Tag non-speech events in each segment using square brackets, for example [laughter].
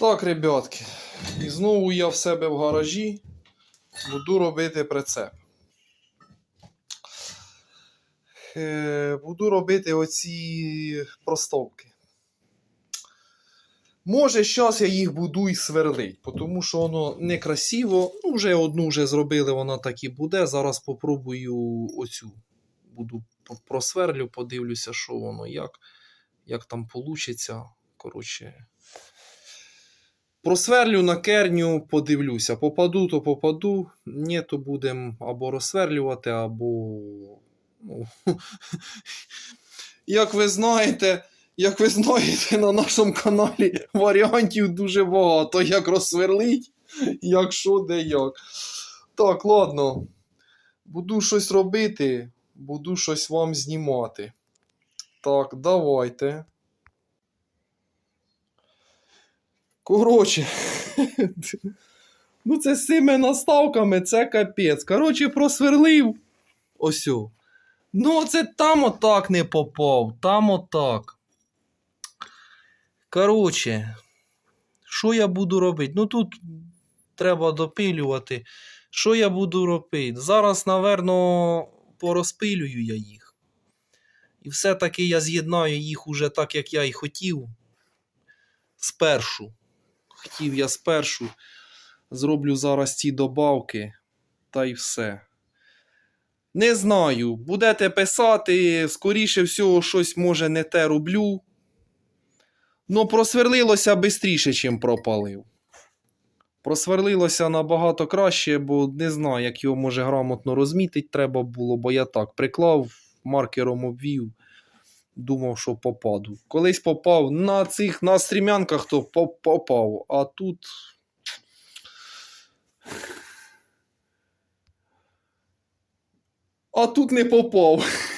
Так, ребятки, і знову я в себе в гаражі буду робити прицеп. Е, буду робити оці простовки. Може, зараз я їх буду і сверлить, тому що воно некрасиво. Ну, вже одну вже зробили, вона так і буде. Зараз попробую оцю. Буду просверлю, подивлюся, що воно, як, як там вийде. Коротше. Просверлю на керню, подивлюся. Попаду, то попаду. Ні, то будемо або розсверлювати, або. Ну, [laughs] як ви знаєте, як ви знаєте, на нашому каналі варіантів дуже багато. Як розсверлить, як що, де як. Так, ладно. Буду щось робити, буду щось вам знімати. Так, давайте. Коротше. Ну, це з цими наставками, це капець. Коротше, просверлив. Ось. о. Ну, це там отак не попав, там отак. Коротше, що я буду робити? Ну тут треба допилювати. Що я буду робити? Зараз, напевно, порозпилюю я їх. І все-таки я з'єднаю їх уже так, як я і хотів. Спершу. Хотів я спершу. Зроблю зараз ці добавки. Та й все. Не знаю. Будете писати, скоріше всього, щось може не те роблю. Ну, просверлилося швидше, ніж пропалив. Просверлилося набагато краще, бо не знаю, як його може грамотно розмітити треба було, бо я так приклав, маркером обвів, думав, що попаду. Колись попав на цих на стрімянках, то попав, а тут. А тут не попав. [laughs]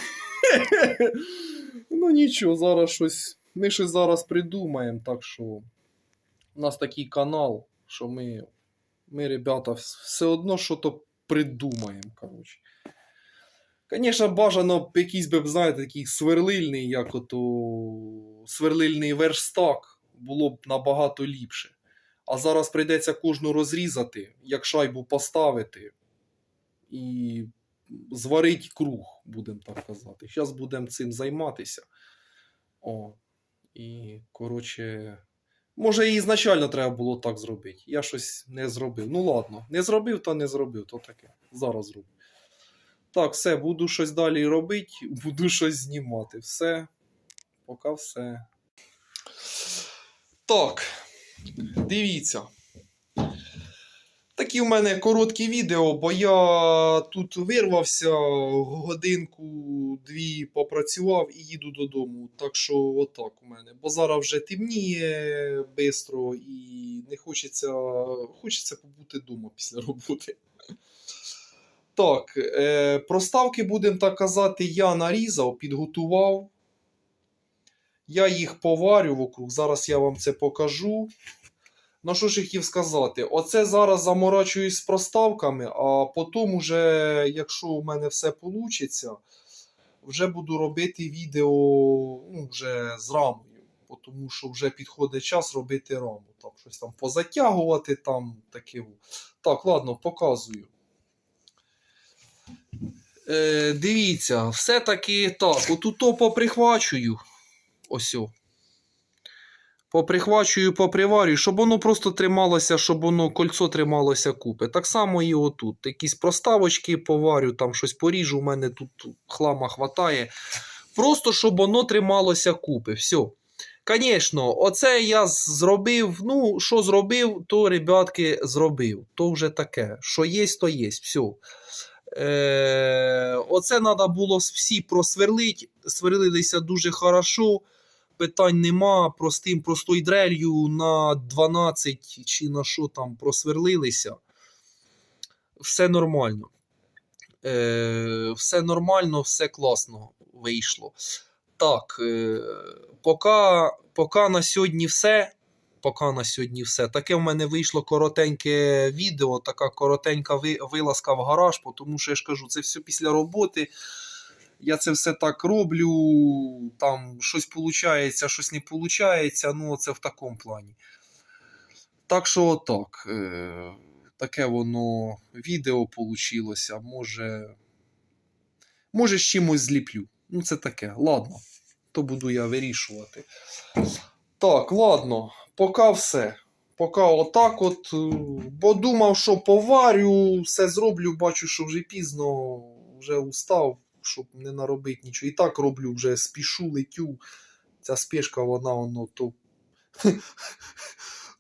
ну нічого, зараз щось. Ми щось зараз придумаємо, так що у нас такий канал, що ми, ми ребята, все одно що то придумаємо. коротше. Звісно, бажано б якийсь би, знаєте, такий сверлильний, як ото сверлильний верстак, було б набагато ліпше. А зараз прийдеться кожну розрізати, як шайбу поставити і зварить круг, будемо так казати. Зараз будемо цим займатися. О, і, коротше, може, і ізначально треба було так зробити. Я щось не зробив. Ну ладно, не зробив, то не зробив, то таке. Зараз зроблю. Так, все, буду щось далі робити, [laughs] буду щось знімати. Все. Поки все. Так, дивіться. Такі в мене короткі відео, бо я тут вирвався, годинку-дві попрацював і їду додому. Так що отак у мене. Бо зараз вже темніє швидко і не хочеться, хочеться побути вдома після роботи. Так, е, проставки, будемо так казати, я нарізав, підготував. Я їх поварю вокруг. Зараз я вам це покажу. Ну, що ж я хотів сказати? Оце зараз заморачуюсь з проставками, а потім, уже, якщо у мене все вийде, вже буду робити відео ну, вже з рамою. Тому що вже підходить час робити раму. Там щось там позатягувати, там таке. Так, ладно, показую. Е, дивіться, все-таки так, отут поприхвачую. Ось. Поприхвачую, поприварюю, щоб воно просто трималося, щоб воно кольцо трималося купи. Так само і отут. Якісь проставочки поварю, там щось поріжу, у мене тут хлама хватає. Просто щоб воно трималося купи. Все. Звісно, оце я зробив. Ну, що зробив, то, ребятки, зробив. То вже таке. Що є, то є. Все. Е, оце треба було всі просверлити. Сверлилися дуже хорошо. Питань нема. Простим, простою дрелью на 12 чи на що там просверлилися. Все нормально. Е, все нормально, все класно вийшло. Так, е, поки, поки на сьогодні все. Поки на сьогодні все. Таке в мене вийшло коротеньке відео, така коротенька вилазка в гараж, тому що я ж кажу, це все після роботи. Я це все так роблю, там щось виходить, щось не виходить, ну це в такому плані. Так що так. Е, таке воно відео получилося. Може. Може, з чимось зліплю. Ну, це таке. Ладно. То буду я вирішувати. Так, ладно, поки все. Поки отак от. е, Бо думав, що поварю, все зроблю, бачу, що вже пізно, вже устав, щоб не наробити нічого. І так роблю, вже спішу, летю. Ця спешка, вона воно то. [laughs]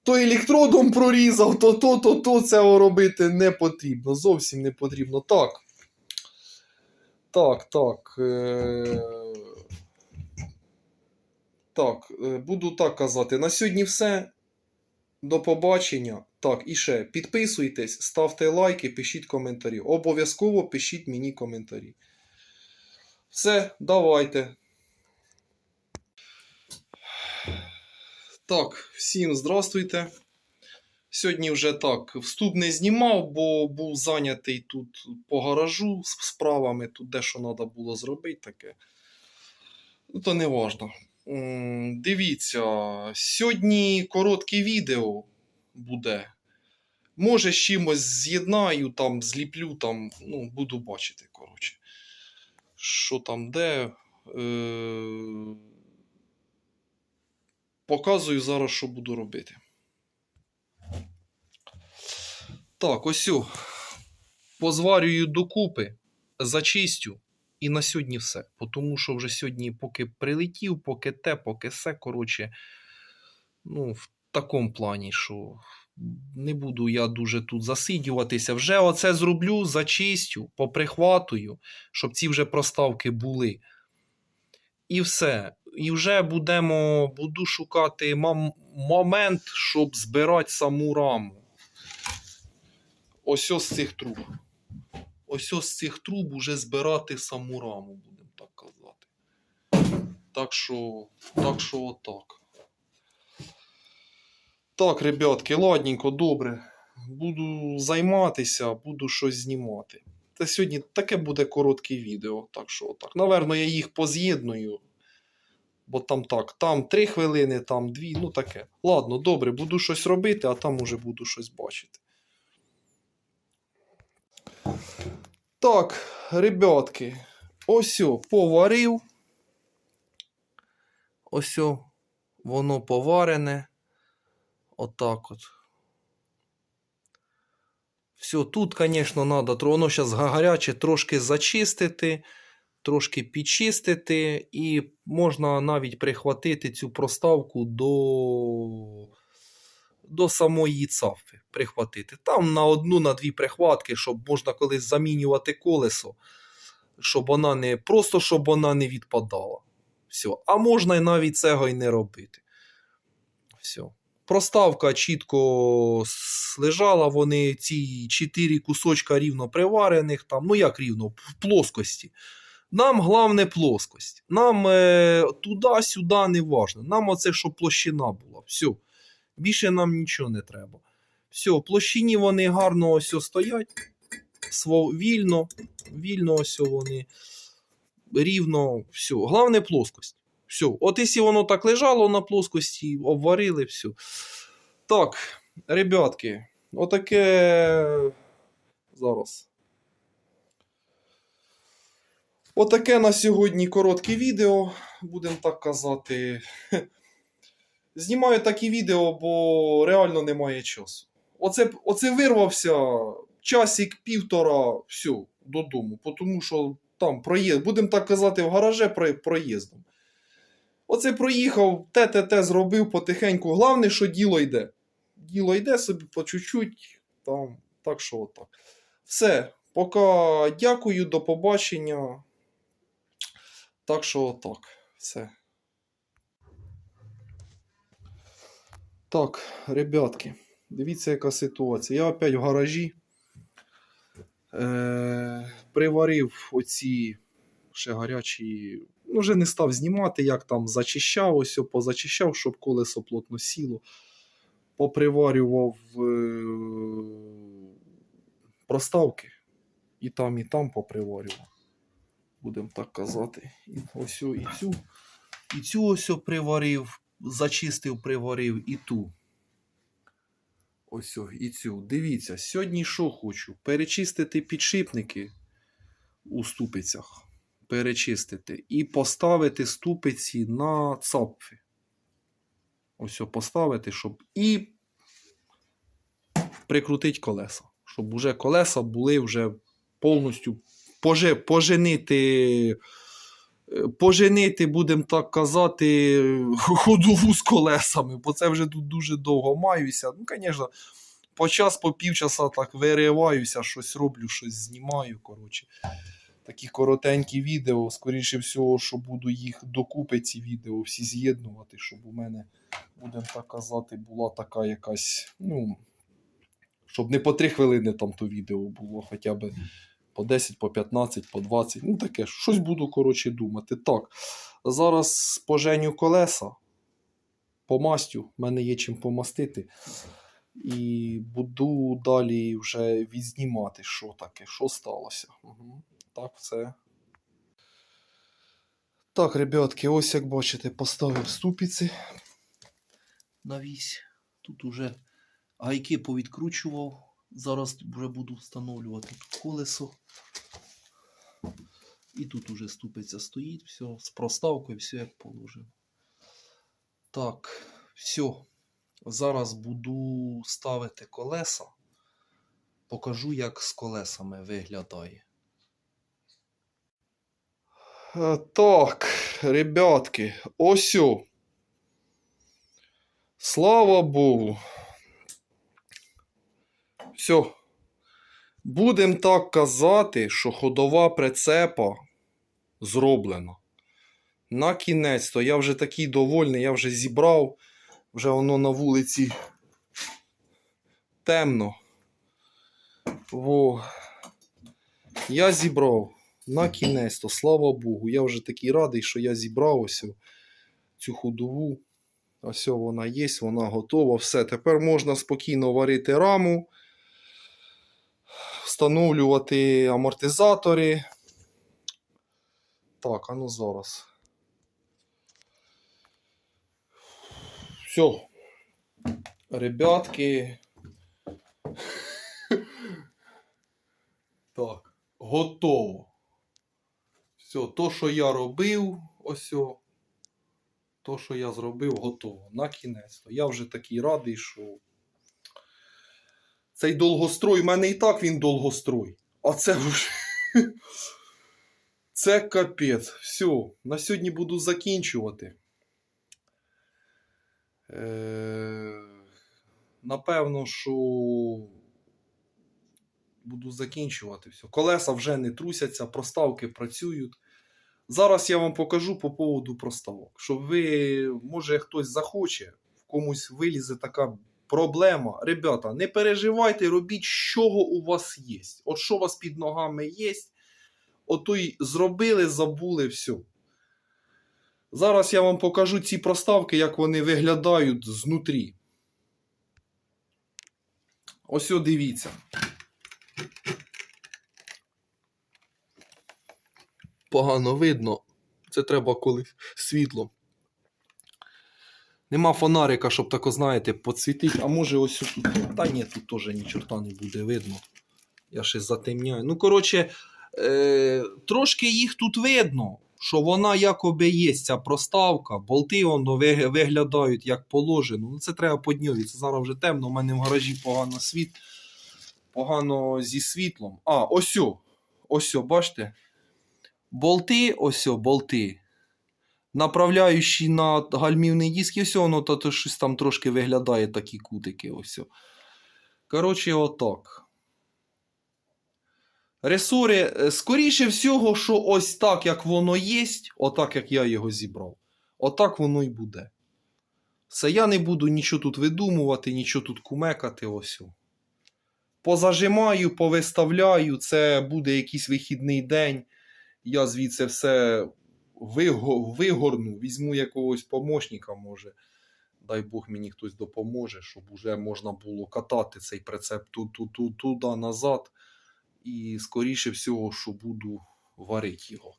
То електродом прорізав, то то, то, то цього робити не потрібно. Зовсім не потрібно. Так. Так, так. Е... Так, е, буду так казати. На сьогодні все. До побачення. Так, і ще підписуйтесь, ставте лайки, пишіть коментарі. Обов'язково пишіть мені коментарі. Все, давайте. Так, всім здравствуйте. Сьогодні вже так, вступ не знімав, бо був зайнятий тут по гаражу з справами, тут дещо треба було зробити таке. Ну, то не важно. Дивіться, сьогодні коротке відео буде. Може, з чимось з'єднаю, там, зліплю, там, ну, буду бачити, коротше. Що там де. Е... Показую зараз, що буду робити. Так, ось. Позварюю докупи, зачистю. І на сьогодні все. Бо Тому що вже сьогодні, поки прилетів, поки те, поки все, коротше, ну, в такому плані, що не буду я дуже тут засидюватися. Вже оце зроблю, зачистю, поприхватую, щоб ці вже проставки були. І все. І вже будемо, буду шукати мам- момент, щоб збирати саму раму. Ось ось з цих труб. Ось ось з цих труб уже збирати саму раму, будемо так казати. Так що, так що отак. Так, ребятки, ладненько, добре. Буду займатися, буду щось знімати. Та сьогодні таке буде коротке відео. Так що отак. Наверно, я їх поз'єдную. Бо там так, там 3 хвилини, там 2, ну таке. Ладно, добре, буду щось робити, а там уже буду щось бачити. Так, ребятки, ось поварив. Ось воно поварене. Отак от. Все, тут, звісно, треба, воно зараз гаряче трошки зачистити, трошки підчистити, і можна навіть прихватити цю проставку до, до самої цафи. Прихватити. Там на одну, на дві прихватки, щоб можна колись замінювати колесо, щоб вона не просто щоб вона не відпадала. Все. А можна і навіть цього і не робити. Все. Проставка чітко лежала, вони ці чотири кусочка рівно приварених, там, ну як рівно, в плоскості. Нам головне плоскость. Нам е, туди-сюди не важно. Нам оце, щоб площина була. Все. Більше нам нічого не треба. Все, площині вони гарно ось стоять. Вільно, вільно ось вони. Рівно, все. Головне плоскость. Все. От якщо воно так лежало на плоскості, обварили, все. Так, ребятки, отаке. Зараз. Отаке на сьогодні коротке відео, будемо так казати. [laughs] Знімаю такі відео, бо реально немає часу. Оце, оце вирвався часик півтора, все, додому. Тому що там проїзд, будемо так казати, в гараже про- проїздом. Оце проїхав, те-те-те зробив потихеньку. Головне, що діло йде. Діло йде собі по чуть-чуть. Там, так що отак. Все. Поки дякую, до побачення. Так що отак. Все. Так, ребятки, дивіться, яка ситуація. Я опять в гаражі. Е, приварив оці ще гарячі. Ну, вже не став знімати, як там зачищав, ось позачищав, щоб колесо плотно сіло. Поприварював е, проставки. І там, і там поприварював. Будемо так казати. І ось і цю. І цю ось приварив, зачистив, приварив, і ту. Ось і цю. Дивіться, сьогодні що хочу? Перечистити підшипники у ступицях. Перечистити. І поставити ступиці на цапфи. Ось о, поставити, щоб. І прикрутити колеса. Щоб уже колеса були вже повністю поже, поженити. Поженити, будемо так казати, ходову з колесами, бо це вже тут дуже довго маюся. Ну, звісно, по час, по півчаса так вириваюся, щось роблю, щось знімаю. Коротше. Такі коротенькі відео. Скоріше всього, що буду їх докупи, ці відео всі з'єднувати, щоб у мене, будемо так казати, була така якась, ну, щоб не по 3 хвилини там то відео було, хоча б по 10, по 15, по 20. Ну таке, щось буду, коротше, думати. Так, зараз поженю колеса, помастю, в мене є чим помастити. І буду далі вже відзнімати, що таке, що сталося. Угу. Так, все. Так, ребятки, ось як бачите, поставив ступиці на вісь. Тут уже гайки повідкручував. Зараз вже буду встановлювати тут колесо. І тут уже ступиця стоїть, все, з проставкою, все як положено. Так, все. Зараз буду ставити колеса. Покажу, як з колесами виглядає. Е, Так, ребятки, ось. о. Слава Богу. Все. Будем так казати, що ходова прицепа зроблена. На кінець, то я вже такий довольний, я вже зібрав, вже воно на вулиці темно. Во. Я зібрав на кінець, то слава Богу. Я вже такий радий, що я зібрав ось цю ходову. Ось вона є, вона готова. Все. Тепер можна спокійно варити раму, встановлювати амортизатори. Так, а ну зараз. Все. Ребятки. [laughs] Так, готово. Все, то, що я робив, ось. То, що я зробив, готово. На кінець. Я вже такий радий, що цей довгострой, в мене і так він довгострой. А це вже. [laughs] Це капець. Все, на сьогодні буду закінчувати. Е... Напевно, що буду закінчувати все. Колеса вже не трусяться, проставки працюють. Зараз я вам покажу по поводу проставок. Щоб ви, може, хтось захоче, в комусь вилізе така проблема. Ребята, не переживайте, робіть, чого у вас є. От що у вас під ногами є, ото й зробили, забули все. Зараз я вам покажу ці проставки, як вони виглядають знутрі. Ось о, дивіться. Погано видно. Це треба коли світло. Нема фонарика, щоб тако, знаєте, підсвітити. А може ось тут. Та ні, тут теж ні чорта не буде видно. Я ще затемняю. Ну, коротше, е, трошки їх тут видно, що вона якоби є, ця проставка. Болти воно виглядають як положено. Ну, це треба по. Це зараз вже темно, у мене в гаражі погано світ. Погано зі світлом. А, ось. Ось, бачите? Болти, ось, болти. Направляючи на гальмівний диск, і все, воно то, то щось там трошки виглядає такі кутики. Ось. Коротше, отак. Ресори, е, скоріше всього, що ось так, як воно є, отак, як я його зібрав. Отак воно і буде. Все, я не буду нічого тут видумувати, нічого тут кумекати. Ось. Позажимаю, повиставляю, це буде якийсь вихідний день. Я звідси все вигорну, візьму якогось помощника, може. Дай Бог мені хтось допоможе, щоб уже можна було катати цей прицеп ту- ту- ту- туди назад. І скоріше всього, що буду варити його.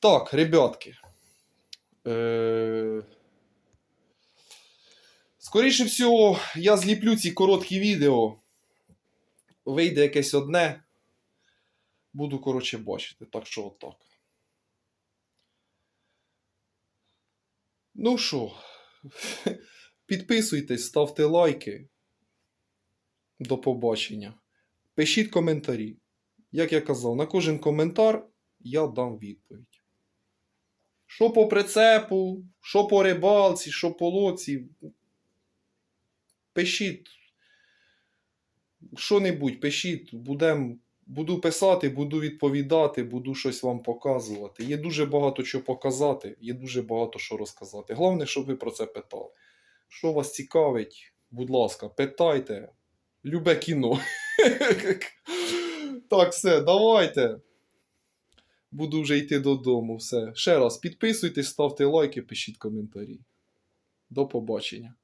Так, ребятки. Е... Скоріше всього, я зліплю ці короткі відео. Вийде якесь одне. Буду, коротше, бачити. Так що отак. Ну що, підписуйтесь, ставте лайки. До побачення. Пишіть коментарі. Як я казав, на кожен коментар я дам відповідь. Що по прицепу, що по рибалці, що по лоці. Пишіть. Що-небудь, пишіть, будем, буду писати, буду відповідати, буду щось вам показувати. Є дуже багато чого показати, є дуже багато що розказати. Головне, щоб ви про це питали. Що вас цікавить, будь ласка, питайте. Любе кіно. [laughs] Так, все, давайте. Буду вже йти додому. Все. Ще раз підписуйтесь, ставте лайки, пишіть коментарі. До побачення.